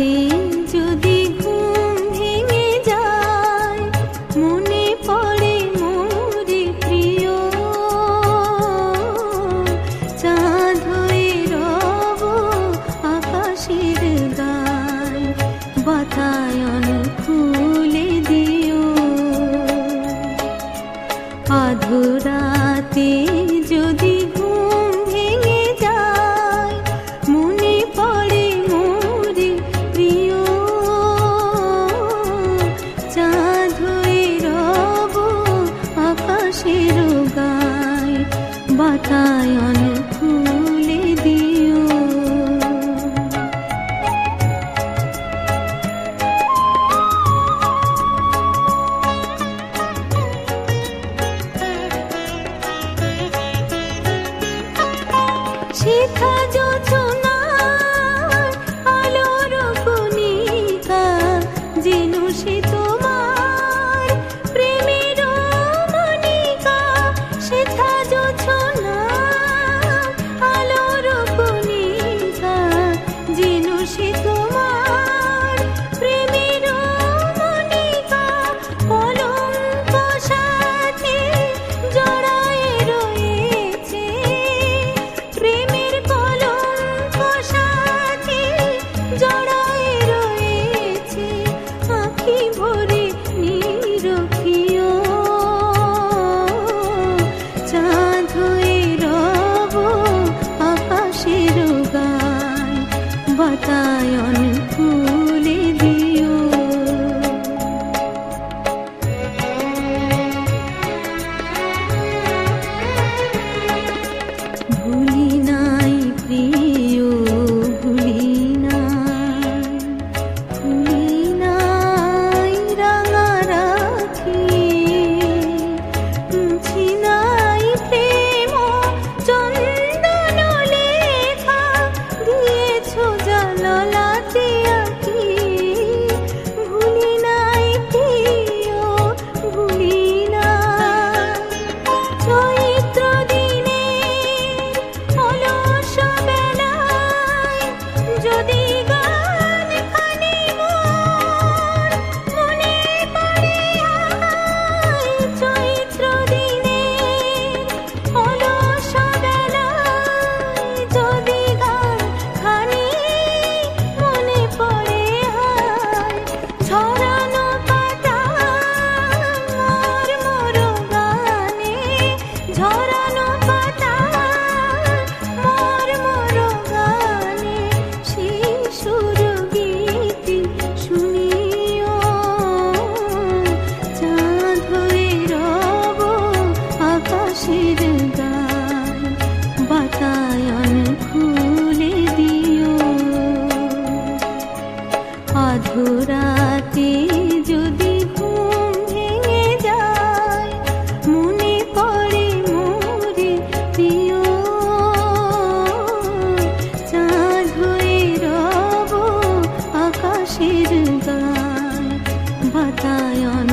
বাঁচে দিও। শেখা মদিনা সায়ন খুলে দিও। অধুরাতে যদি যায় মনে আকাশের বাতায়ন